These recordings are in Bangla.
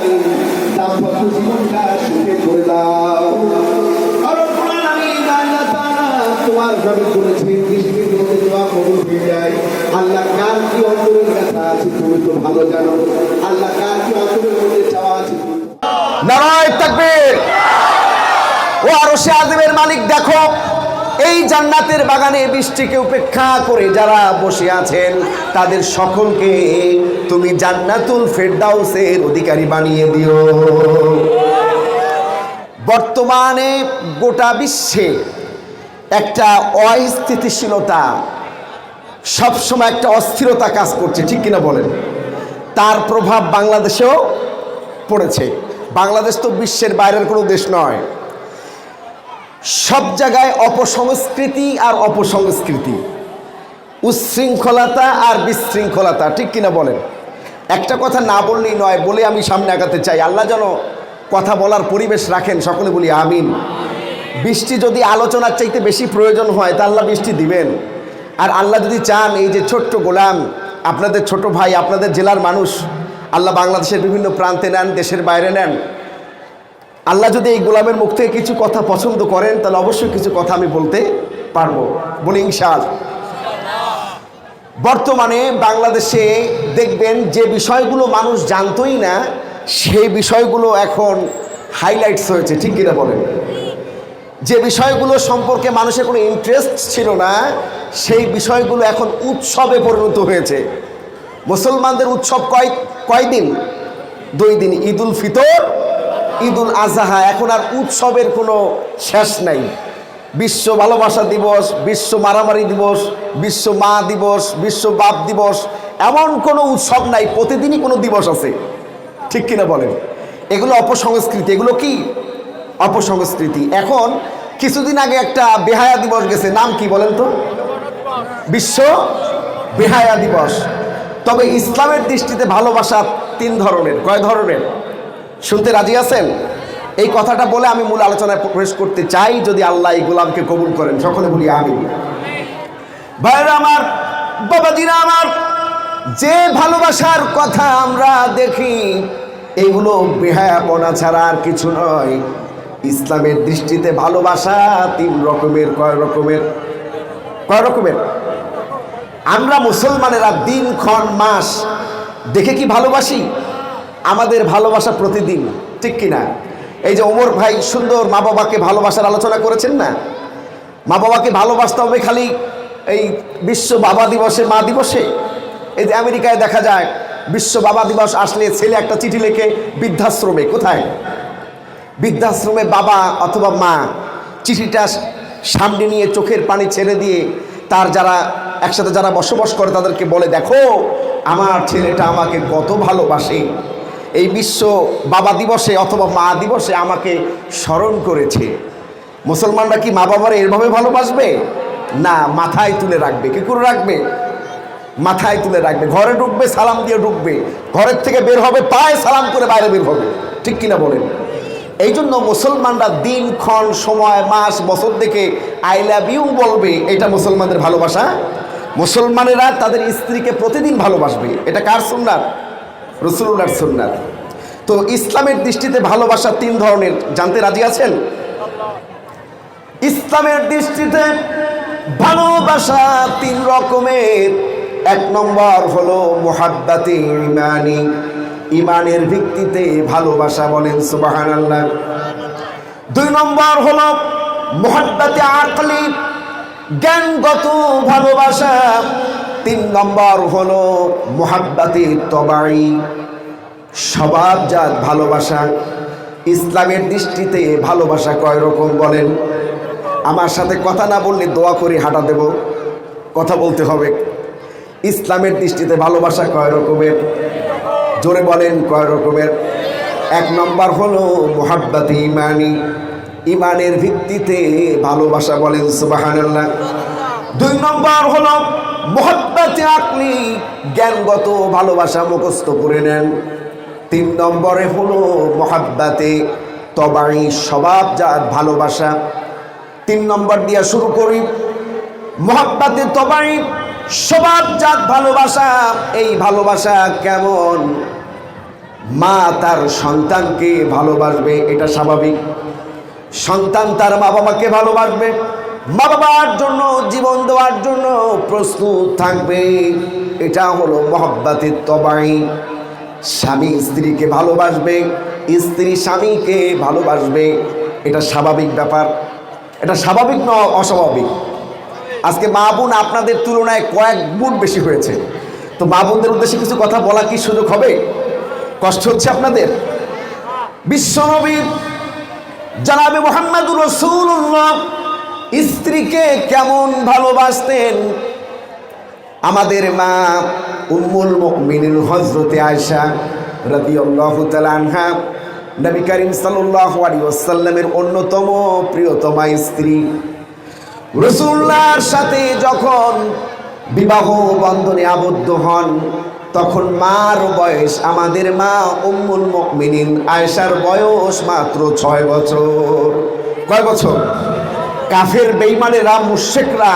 আলামিন দাম্পত্য তোমার যদি দোয়া কবুল হয়ে যায়। আল্লাহ কার কি অন্তরের আছে তুমি তো ভালো জানো। আল্লাহ কার কি অন্তরের চাওয়া আছে নারায় তাকবীর। ও আরও সে আজমের মালিক দেখো এই জান্নাতের বাগানে বৃষ্টিকে উপেক্ষা করে যারা বসে আছেন, তাদের সকলকে তুমি জান্নাতুল ফেরদাউসের অধিকারী বানিয়ে দিও। বর্তমানে গোটা বিশ্বে একটা অস্থিতিশীলতা, সবসময় একটা অস্থিরতা কাজ করছে, ঠিক কিনা বলেন? তার প্রভাব বাংলাদেশেও পড়েছে। বাংলাদেশ তো বিশ্বের বাইরের কোনো দেশ নয়। সব জায়গায় অপসংস্কৃতি আর অপসংস্কৃতি। উচ্ছৃঙ্খলতা আর বিশৃঙ্খলতা, ঠিক কিনা বলেন? একটা কথা না বললেই নয়, বলে আমি সামনে আগাতে চাই। আল্লাহ যেন কথা বলার পরিবেশ রাখেন, সকলে বলি আমিন। বৃষ্টি যদি আলোচনার চাইতে বেশি প্রয়োজন হয়, তা আল্লাহ বৃষ্টি দিবেন। আর আল্লাহ যদি চান, এই যে ছোট্ট গোলাম, আপনাদের ছোট ভাই, আপনাদের জেলার মানুষ, আল্লাহ বাংলাদেশের বিভিন্ন প্রান্তে নেন, দেশের বাইরে নেন আল্লাহ যদি এই গোলামের মুখ থেকে কিছু কথা পছন্দ করেন, তাহলে অবশ্যই কিছু কথা আমি বলতে পারব। বলি ইনশাল বর্তমানে বাংলাদেশে দেখবেন যে বিষয়গুলো মানুষ জানতোই না, সেই বিষয়গুলো এখন হাইলাইটস হয়েছে, ঠিক কিনা বলেন? যে বিষয়গুলো সম্পর্কে মানুষের কোনো ইন্টারেস্ট ছিল না, সেই বিষয়গুলো এখন উৎসবে পরিণত হয়েছে। মুসলমানদের উৎসব কয়, কয়দিন? দুই দিন, ঈদুল ফিতর ঈদুল আজহা এখন আর উৎসবের কোনো শেষ নাই। বিশ্ব ভালোবাসা দিবস, বিশ্ব মারামারি দিবস, বিশ্ব মা দিবস, বিশ্ব বাপ দিবস, এমন কোনো উৎসব নাই, প্রতিদিনই কোনো দিবস আছে। ঠিক কিনা বলেন? এগুলো অপসংস্কৃতি, এগুলো কি? অপসংস্কৃতি। এখন কিছুদিন আগে একটা বেহায়া দিবস গেছে, নাম কি বলেন তো? বিশ্ব বেহায়া দিবস। তবে ইসলামের দৃষ্টিতে ভালোবাসা তিন ধরনের, কয় ধরনের? শুনতে রাজি আছেন? এই কথাটা বলে আমি মূল আলোচনায় প্রবেশ করতে চাই, যদি আল্লাহ এই গোলামকে কবুল করেন। সকলে বলি আমি ভাইরা আমার, বাবাজিরা আমার, যে ভালোবাসার কথা আমরা দেখি এগুলো বেহায়াপনা ছাড়া আর কিছু নয়। ইসলামের দৃষ্টিতে ভালোবাসা তিন রকমের, কয় রকমের? কয় রকমের? আমরা মুসলমানেরা দিন, ক্ষণ, মাস দেখে কি ভালোবাসি? আমাদের ভালোবাসা প্রতিদিন, ঠিক কিনা? এই যে ওমর ভাই সুন্দর মা বাবাকে ভালোবাসার আলোচনা করেছেন না? মা বাবাকে ভালোবাসতে হবে খালি এই বিশ্ব বাবা দিবসে, মা দিবসে? এই যে আমেরিকায় দেখা যায়, বিশ্ব বাবা দিবস আসলে ছেলে একটা চিঠি লেখে, বৃদ্ধাশ্রমে, কোথায়? বৃদ্ধাশ্রমে বাবা অথবা মা চিঠিটা সামনে নিয়ে চোখের পানি ছেড়ে দিয়ে তার যারা একসাথে যারা বসবাস করে তাদেরকে বলে, দেখো, আমার ছেলেটা আমাকে কত ভালোবাসে। এই বিশ্ব বাবা দিবসে অথবা মা দিবসে আমাকে স্মরণ করেছে। মুসলমানরা কি মা বাবারা এরভাবে ভালোবাসবে? না, মাথায় তুলে রাখবে। কি করে রাখবে? মাথায় তুলে রাখবে। ঘরে ঢুকবে, সালাম দিয়ে ঢুকবে। ঘরের থেকে বের হবে, পায়ে সালাম করে বাইরে বের হবে। ঠিক কিনা বলেন? এই জন্য মুসলমানরা দিন, ক্ষণ, সময়, মাস, বছর দেখে আই লাভ ইউ বলবে, এটা মুসলমানদের ভালোবাসা। মুসলমানেরা তাদের স্ত্রীকে প্রতিদিন ভালোবাসবে। এটা কার সুন্নাত? রসুল্লার সুন্নাত। তো ইসলামের দৃষ্টিতে ভালোবাসা তিন ধরনের। জানতে রাজি আছেন? ইসলামের দৃষ্টিতে ভালোবাসা তিন রকমের। এক নম্বর হলো মোহাব্বাতি ইমানি। ইমানের ভিত্তিতে ভালোবাসা বলেন সুবাহান আল্লাহ দুই নম্বর হলো মোহাব্বাতে আকলি। জ্ঞানগত ভালোবাসা। তিন নম্বর হলো মোহাব্বাতে তবাই স্বভাবজাত ভালোবাসা, ইসলামের দৃষ্টিতে ভালোবাসা কয় রকম বলেন? আমার সাথে কথা না বললে দোয়া করে হাঁটা দেব। কথা বলতে হবে। ইসলামের দৃষ্টিতে ভালোবাসা কয় রকমের জোরে বলেন কয় রকমের এক নম্বর হলো মোহাব্বাতি ইমানি ইমানের ভিত্তিতে ভালোবাসা বলেন সুবাহান্লাহ দুই নম্বর হলো মোহাব্বাতি আপনি জ্ঞানগত ভালোবাসা মুখস্থ করে নেন। তিন নম্বরে হলো মোহাব্বাতে তবাই স্বভাবজাত ভালোবাসা। তিন নম্বর দিয়ে শুরু করি, মোহাব্বাতে তবাই স্বভাবজাত ভালোবাসা, এই ভালোবাসা কেমন? মা তার সন্তানকে ভালোবাসবে, এটা স্বাভাবিক। সন্তান তার মা বাবাকে ভালোবাসবে মা বাবার জন্য, জীবন দেওয়ার জন্য প্রস্তুত থাকবে। এটা হলো মহব্বাতের তবাই স্বামী স্ত্রীকে ভালোবাসবে, স্ত্রী স্বামীকে ভালোবাসবে। এটা স্বাভাবিক ব্যাপার। এটা স্বাভাবিক ন অস্বাভাবিক। আজকে মা বোন আপনাদের তুলনায় কয়েক গুণ বেশি হয়েছে। তো মা বোনদের উদ্দেশ্যে কিছু কথা বলা কি সুযোগ হবে? কষ্ট হচ্ছে আপনাদের? বিশ্বনবীর জানাবে মোহাম্মদুর রসুল্লাহ স্ত্রীকে কেমন ভালোবাসতেন? আমাদের মা উম্মুল মুমিনিন হজরতে রাদিয়াল্লাহু তাআলা আনহা, নবী করিম সাল্লাল্লাহু আলাইহি ওয়াসাল্লামের অন্যতম প্রিয়তমা স্ত্রী। রসুল্লাহর সাথে যখন বিবাহ বন্ধনে আবদ্ধ হন, তখন মার বয়স আমাদের মা উম্মুল মুমিনিন আয়েশার বয়স মাত্র ছয় বছর। কয় বছর? কাফের বেইমানেরা মুশেকরা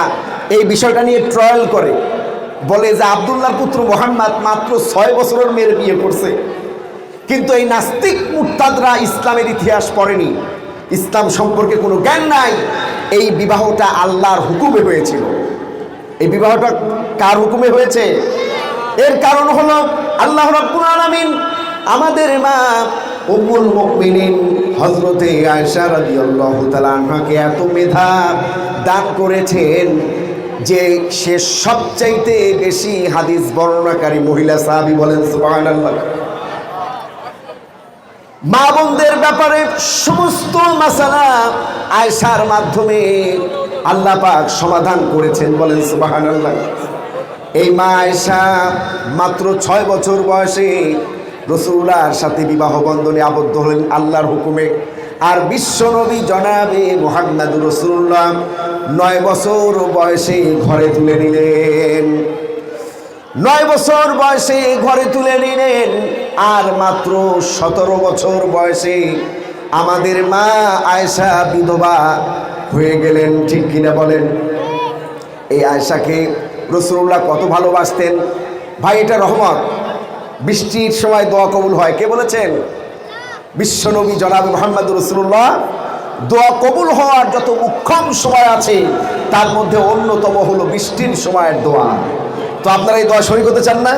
এই বিষয়টা নিয়ে ট্রায়াল করে। বলে যে আবদুল্লাহ পুত্র মোহাম্মদ মাত্র ছয় বছরের মেয়ের বিয়ে করছে। কিন্তু এই নাস্তিক মুরতাদরা ইসলামের ইতিহাস পড়েনি। ইসলাম সম্পর্কে কোনো জ্ঞান নাই। এই বিবাহটা আল্লাহর হুকুমে হয়েছিল। এই বিবাহটা কার হুকুমে হয়েছে? এর কারণ হলো আল্লাহ রাব্বুল আলামিন আমাদের মা উম্মুল মুমিনিন হযরতে আয়েশা রাদিয়াল্লাহু তাআলা আনহাকে এত মেধা দান করেছেন যে সে সবচাইতে বেশি হাদিস বর্ণনাকারী মহিলা সাহাবী বলেন, সুবহানাল্লাহ। মা বোনদের ব্যাপারে সমস্ত মাসালা আয়সার মাধ্যমে আল্লাহ পাক সমাধান করেছেন বলেন সুবাহান আল্লাহ এই মা আয়সা মাত্র ছয় বছর বয়সে রসুল্লাহর সাথে বিবাহ বন্ধনে আবদ্ধ হলেন আল্লাহর হুকুমে। আর বিশ্বনবী জনাবে মোহাম্মদ রসুল্লাহ নয় বছর বয়সে ঘরে তুলে নিলেন। নয় বছর বয়সে ঘরে তুলে নিলেন, আর মাত্র সতেরো বছর বয়সে আমাদের মা আয়সা বিধবা হয়ে গেলেন, ঠিক কিনা বলেন? এই আয়সাকে রসুল্লাহ কত ভালোবাসতেন। ভাই, এটা রহমত। বৃষ্টির সময় দোয়া কবুল হয়। কে বলেছেন? বিশ্বনবী জনাব মোহাম্মদ রসুল্লাহ দোয়া কবুল হওয়ার যত উক্ষম সময় আছে, তার মধ্যে অন্যতম হলো বৃষ্টির সময়ের দোয়া। তো আপনারা এই দোয়া শরীর করতে চান না?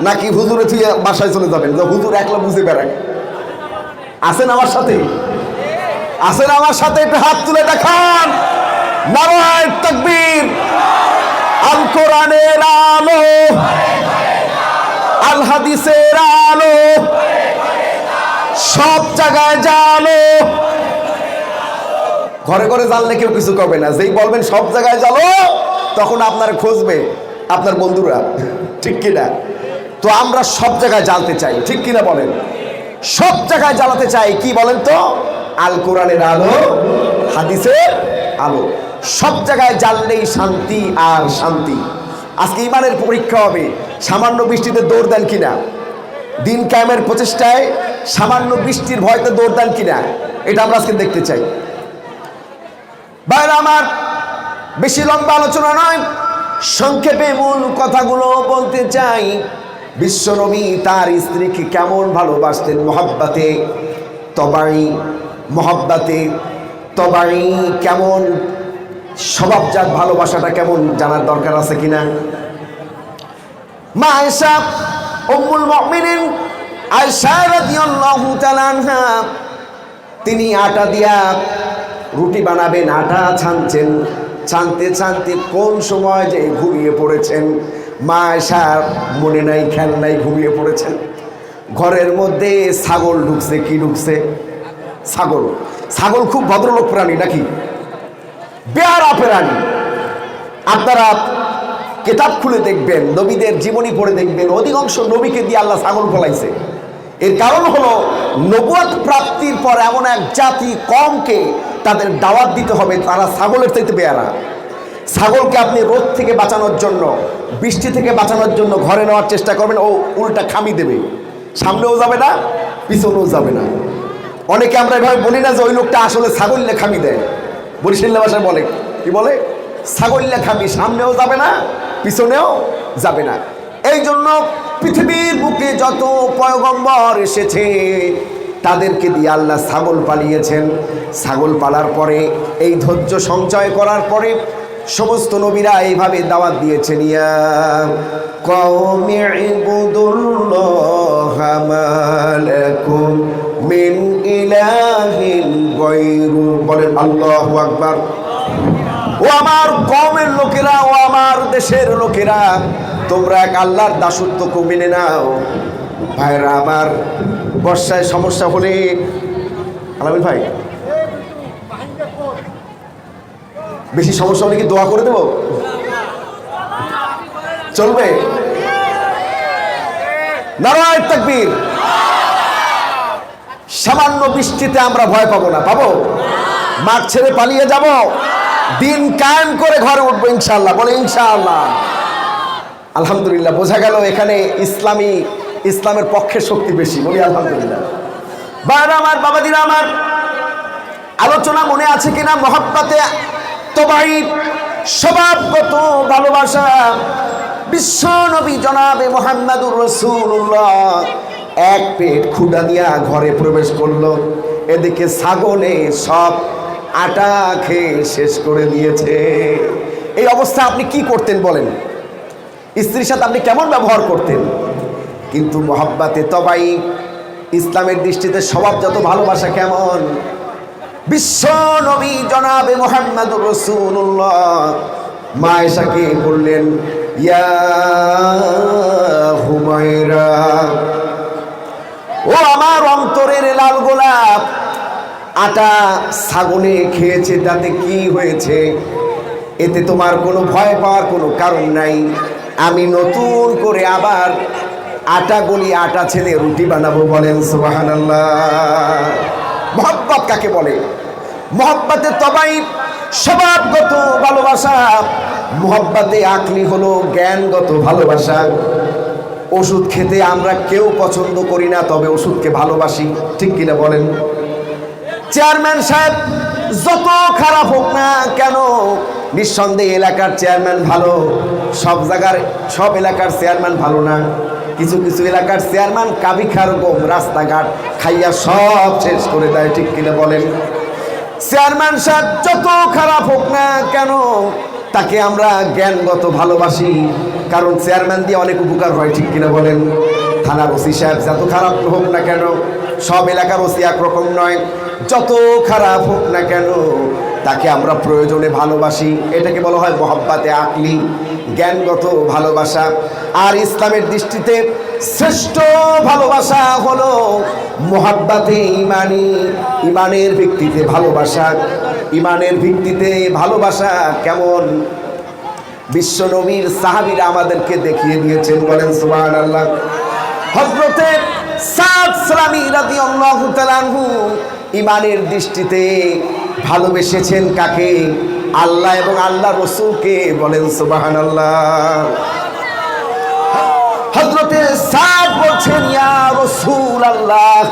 নাকি হুজুরে তুই বাসায় চলে যাবেন? হুজুর একলা বুঝে বেড়ায়। আসেন আমার সাথে? আসেন আমার সাথে? একটু হাত তুলে দেখান। নারায়ণ তকবীর। আল কোরআনের আলো। আল হাদিসের আলো। সব জায়গায় জালো। ঘরে ঘরে জানলে কেউ কিছু করবে না। যেই বলবেন সব জায়গায় জালো, তখন আপনার খুঁজবে আপনার বন্ধুরা। ঠিক কিনা? তো আমরা সব জায়গায় জানতে চাই। ঠিক কিনা বলেন? সব জায়গায় জ্বালাতে চাই। কি বলেন তো? আল কোরআনের আলো, হাদিসের আলো। সব জায়গায় জ্বাললেই শান্তি আর শান্তি। আজকে ইমানের পরীক্ষা হবে। সামান্য বৃষ্টিতে দৌড় দেন কিনা? দিন কায়েমের প্রচেষ্টায় সামান্য বৃষ্টির ভয়তে দৌড় দেন কিনা? এটা আমরা আজকে দেখতে চাই। বাইরে আমার, বেশি লম্বা আলোচনা নয়, সংক্ষেপে মূল কথাগুলো বলতে চাই। বিশ্বনবী তার স্ত্রীকে কেমন ভালোবাসতেন? মহব্বাতে, তবাই মহব্বাতে, তবাই কেমন স্বভাবজাত ভালোবাসাটা কেমন জানার দরকার আছে কিনা? মা আয়েশা উম্মুল মুমিনিন তিনি আটা দিয়া রুটি বানাবেন, আটা ছানছেন। ছানতে ছানতে কোন সময় যে ঘুমিয়ে পড়েছেন? মা আয়েশার মনে নাই খেল নাই, ঘুমিয়ে পড়েছেন। ঘরের মধ্যে ছাগল ঢুকছে, কি ঢুকছে? ছাগল। ছাগল খুব ভদ্রলোক প্রাণী নাকি? বেয়ারা প্রাণী আপনারা কেতাব খুলে দেখবেন, নবীদের জীবনী পড়ে দেখবেন, অধিকাংশ নবীকে দিয়ে আল্লাহ ছাগল ফলাইছে। এর কারণ হলো, নবুয়াত প্রাপ্তির পর এমন এক জাতি, কমকে তাদের দাওয়াত দিতে হবে, তারা ছাগলের চাইতে বেয়ারা ছাগলকে আপনি রোদ থেকে বাঁচানোর জন্য, বৃষ্টি থেকে বাঁচানোর জন্য ঘরে নেওয়ার চেষ্টা করবেন, ও উল্টা খামি দেবে। সামনেও যাবে না, পিছনেও যাবে না। অনেকে আমরা এভাবে বলি না যে ওই লোকটা আসলে ছাগল খামি দেয়। বরিশাল্লা ভাষায় বলে, কি বলে? ছাগল খামি সামনেও যাবে না, পিছনেও যাবে না। এই জন্য পৃথিবীর বুকে যত পয়গম্বর এসেছে, তাদেরকে দিয়ে আল্লাহ ছাগল পালিয়েছেন। ছাগল পালার পরে, এই ধৈর্য সঞ্চয় করার পরে, সমস্ত নবীরা এইভাবে দাওয়াত দিয়েছেন, ইয়া লাকুম মিন বলেন, আল্লাহু আকবার। ও আমার কমের লোকেরা, ও আমার দেশের লোকেরা, তোমরা এক আল্লাহর দাসত্বকে মেনে নাও। ভাইরা আমার বর্ষায় সমস্যা হলে, আলামিন ভাই, বেশি সমস্যা হলে কি দোয়া করে দেবো? চলবে? নারায় তাকবীর। সামান্য বৃষ্টিতে আমরা ভয় পাবো না, পাবো? মাঠ ছেড়ে পালিয়ে যাব। দিন কায়েম করে ঘরে উঠবো ইনশাল্লাহ বলে ইনশাআল্লাহ। আলহামদুলিল্লাহ, বোঝা গেল এখানে ইসলামী, ইসলামের পক্ষে শক্তি বেশি। বলি আলহামদুলিল্লাহ। বাবা আমার, বাবাদিরা আমার, আলোচনা মনে আছে কিনা? মহাব্বাতে, তবাই, স্বভাবগত ভালোবাসা। বিশ্ব নবী জনাবে মোহাম্মদুর রসুল্লাহ এক পেট ক্ষুদা দিয়া ঘরে প্রবেশ করল। এদিকে ছাগলে সব আটা খেয়ে শেষ করে দিয়েছে। এই অবস্থা আপনি কি করতেন বলেন? স্ত্রীর সাথে আপনি কেমন ব্যবহার করতেন? কিন্তু মহাব্বাতে, তবাই, ইসলামের দৃষ্টিতে স্বভাব যত ভালোবাসা কেমন। বিশ্ব নবী জনাবে মোহাম্মদুর রসুল্লাহ মায়েশাকে বললেন, ইয়া হুমায়রা, ও আমার অন্তরের লাল গোলাপ আটা ছাগলে খেয়েছে, তাতে কি হয়েছে? এতে তোমার কোনো ভয় পাওয়ার কোনো কারণ নাই। আমি নতুন করে আবার আটা গলি, আটা ছেলে রুটি বানাবো বলেন সুবাহান মহব্বত কাকে বলে? মহব্বতে তবাই, স্বভাবগত ভালোবাসা। মহব্বতে আকলি হলো জ্ঞানগত ভালোবাসা। ওষুধ খেতে আমরা কেউ পছন্দ করি না, তবে ওষুধকে ভালোবাসি, ঠিক কিনা বলেন? চেয়ারম্যান সাহেব, যত খারাপ হোক না কেন, নিঃসন্দেহে এলাকার চেয়ারম্যান ভালো, সব জায়গার, সব এলাকার চেয়ারম্যান ভালো না। কিছু কিছু এলাকার চেয়ারম্যান কাবি খারকম রাস্তাঘাট খাইয়া সব শেষ করে দেয়, ঠিক কিনা বলেন? চেয়ারম্যান সাহেব, যত খারাপ হোক না কেন, তাকে আমরা জ্ঞানগত ভালোবাসি, কারণ চেয়ারম্যান দিয়ে অনেক উপকার হয়, ঠিক কিনা বলেন? থানার ওসি সাহেব, যত খারাপ হোক না কেন, সব এলাকার ওসি একরকম নয়। যত খারাপ হোক না কেন, তাকে আমরা প্রয়োজনে ভালোবাসি। এটাকে বলা হয় মহাব্বাতে আকলি, জ্ঞানগত ভালোবাসা। আর ইসলামের দৃষ্টিতে শ্রেষ্ঠ ভালোবাসা হলো মহাব্বাতে ইমানি, ইমানের ভিত্তিতে ভালোবাসা। ইমানের ভিত্তিতে ভালোবাসা কেমন? বিশ্বনবীর সাহাবিরা আমাদেরকে দেখিয়ে দিয়েছেন, বলেন সুবহান আল্লাহ হজরতে সাদ সালামি আনহু ইমানের দৃষ্টিতে ভালোবেসেছেন কাকে? আল্লাহ এবং আল্লাহ রসুলকে বলেন সুবাহান আল্লাহ হজরতে সাদ বলছেন, ইয়া রসুল আল্লাহ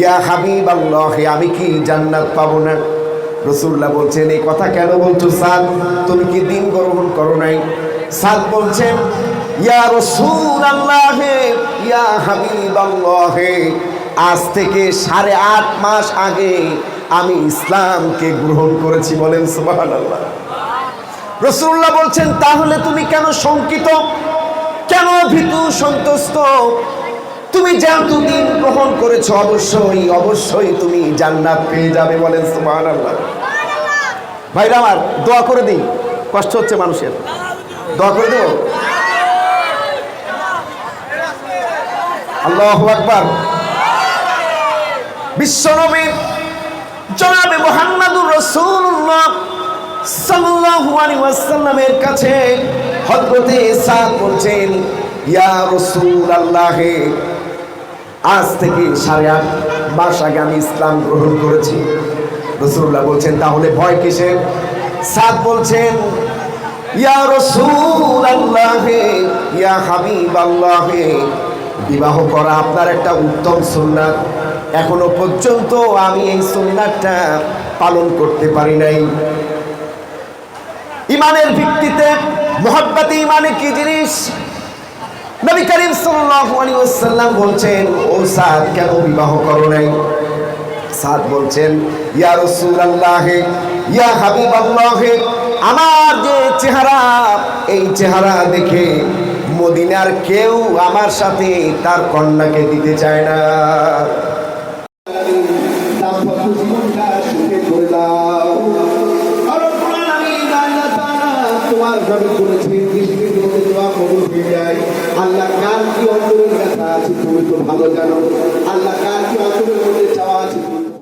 ইয়া হাবিব আল্লাহ আমি কি জান্নাত পাবো না? রসুল্লাহ বলছেন, এই কথা কেন বলছো সাদ? তুমি কি দিন গ্রহণ করো নাই? সাদ বলছেন, ইয়া রসুল আল্লাহ ইয়া হাবিব আল্লাহ আজ থেকে সাড়ে আট মাস আগে আমি ইসলামকে গ্রহণ করেছি বলেন আল্লাহ রসুল্লাহ বলছেন, তাহলে তুমি কেন শঙ্কিত? কেন ভীতু সন্তুষ্ট? তুমি যেহেতু দিন গ্রহণ করেছ, অবশ্যই অবশ্যই তুমি জান্নাত পেয়ে যাবে বলেন আল্লাহ ভাইরা আমার, দোয়া করে দিই, কষ্ট হচ্ছে মানুষের। দোয়া করে দেবো? আল্লাহ আকবার। বিশ্বনবী জনাবে মোহাম্মদুর রসুল্লাহ সাল্লাল্লাহু আলাইহি ওয়াসাল্লামের কাছে হযরতে সাদ বলছেন, ইয়া রাসূলুল্লাহ, আজ থেকে সাড়ে আট মাস আগে আমি ইসলাম গ্রহণ করেছি। রসুল্লাহ বলছেন, তাহলে ভয় কিসের? সাদ বলছেন, ইয়া রসুল আল্লাহ ইয়া হাবিব আল্লাহ বিবাহ করা আপনার একটা উত্তম সুন্নাত। এখনও পর্যন্ত আমি এই সুন্নাতটা পালন করতে পারি নাই। ইমানের ভিত্তিতে মহব্বতে ইমানে কি জিনিস? নবী করিম সাল্লাল্লাহু আলাইহি ওয়াসাল্লাম বলছেন, ও সাদ, কেন বিবাহ করো নাই? সাদ বলছেন, ইয়া রাসূলুল্লাহ, ইয়া হাবিবাল্লাহ, আমার যে চেহারা, এই চেহারা দেখে মদিনার কেউ আমার সাথে তার কন্যাকে দিতে চায় না। আল্লাহ কার কি অন্তরের ব্যথা আছে তুমি তো ভালো জানো। আল্লাহ কার কি অন্তরের মধ্যে